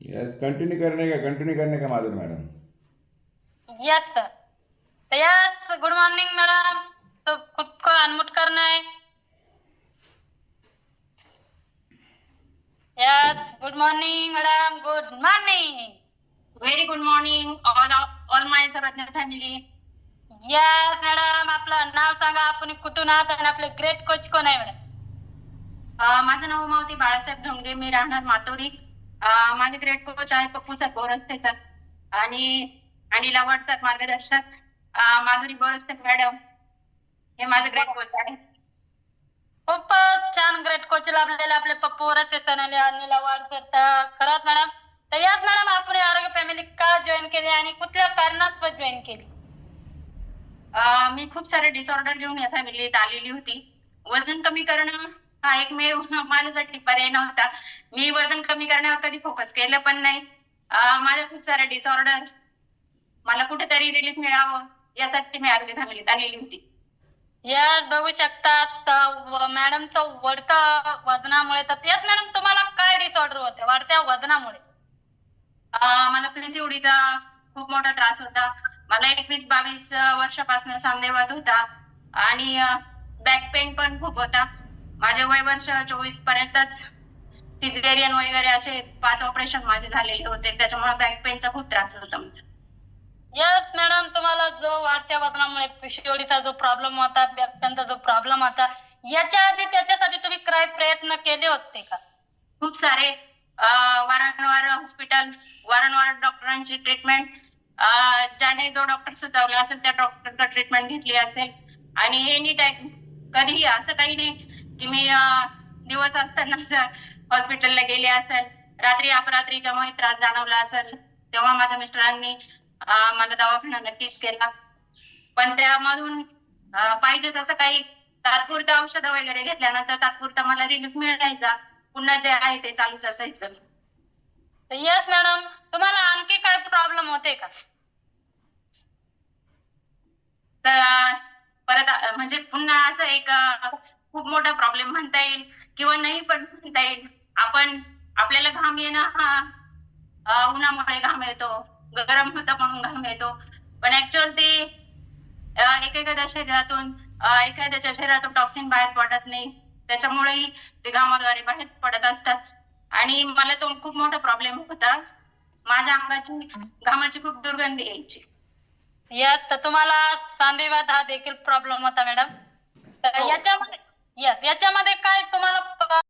Yes continue करने का continue करने का Madhuri madam. Yes sir yes good morning madam तो खुद को अनम्यूट करना है। Yes good morning madam good morning very good morning all all my Sarvagya family yes madam आपलं नाव सांगा आपण कुठून आहात आणि आपले ग्रेट कोच कोण आहे मॅडम माझं नाव मावती बाळासाहेब ढोंगे मी राहणार मातोरी. माझे ग्रेट कोच आहे पप्पू सर बोरस्ते सर आणि आणि लवड सर मार्गदर्शक. माधुरी बोरस्ते मॅडम हे माझे ग्रेट कोच आहे खूपच छान ग्रेट कोच लाभलेले आपले पप्पू रस्ते सणाले आणि लवाड सर तर खरंच मॅडम तर याच मॅडम आपण आरोग्य फॅमिली का जॉईन केली आणि कुठल्या कारणात जॉईन केली? मी खूप सारे डिसऑर्डर घेऊन या फॅमिलीत आलेली होती. वजन कमी करणं हा एकमेव माझ्यासाठी पर्याय नव्हता. मी वजन कमी करण्यावर कधी फोकस केलं पण नाही. माझ्या खूप सारे डिसऑर्डर मला कुठेतरी रिलीफ मिळावं यासाठी मी आरोग्य फॅमिलीत आलेली होती. यात बघू शकतात मॅडमचं वाढतं वजनामुळे तर तेच मॅडम तुम्हाला काय डिसऑर्डर होते? वाढत्या वजनामुळे. मला पीसीओडीचा खूप मोठा त्रास होता. मला एकवीस बावीस वर्षापासून सांधेवात होता. आणि बॅक पेन पण खूप होता. माझे वय वर्ष चोवीस पर्यंतच सिझेरियन वगैरे असे पाच ऑपरेशन माझे झालेले होते. त्याच्यामुळे बॅक पेनचा खूप त्रास होता यस मॅडम तुम्हाला जो वाढत्या वजनामुळे पिशोडीचा जो प्रॉब्लेम होता बॅकपेनचा जो प्रॉब्लेम होता याच्या आधी त्याच्यासाठी तुम्ही काय प्रयत्न केले होते का? खूप सारे वारंवार हॉस्पिटल वारंवार डॉक्टरांची ट्रीटमेंट ज्याने जो डॉक्टर सुचवला असेल त्या डॉक्टरचा ट्रीटमेंट घेतली असेल. आणि एनी टाइम कधीही असं काही नाही. की मी दिवस असताना हॉस्पिटलला गेले असेल रात्री अपरात्रीच्या मुळे त्रास जाणवला असेल तेव्हा माझ्या मिस्टरांनी मला दवाखाना नक्कीच केला. पण त्यामधून पाहिजे तसं काही तात्पुरतं औषधं वगैरे घेतल्यानंतर तात्पुरता मला रिलीफ मिळायचा. पुन्हा जे आहे ते चालूच असायचं. तर यस मॅडम तुम्हाला आणखी काय प्रॉब्लेम होते का? तर परत म्हणजे पुन्हा असं एक खूप मोठा प्रॉब्लेम म्हणता येईल किंवा नाही पण म्हणता येईल. आपण आपल्याला घाम येणं हा उन्हामुळे घाम येतो गरम होतं म्हणून घाम येतो. पण ऍक्च्युअल ते एकेकाच्या शरीरातून एखाद्याच्या शरीरातून टॉक्सिन बाहेर पडत नाही. त्याच्यामुळेही ते घामाद्वारे बाहेर पडत असतात. आणि मला तो खूप मोठा प्रॉब्लेम होता. माझ्या अंगाची घामाची खूप दुर्गंधी यायची. यस तर तुम्हाला सांधेवात हा देखील प्रॉब्लेम होता मॅडम तर हो. याच्यामध्ये यस याच्यामध्ये काय तुम्हाला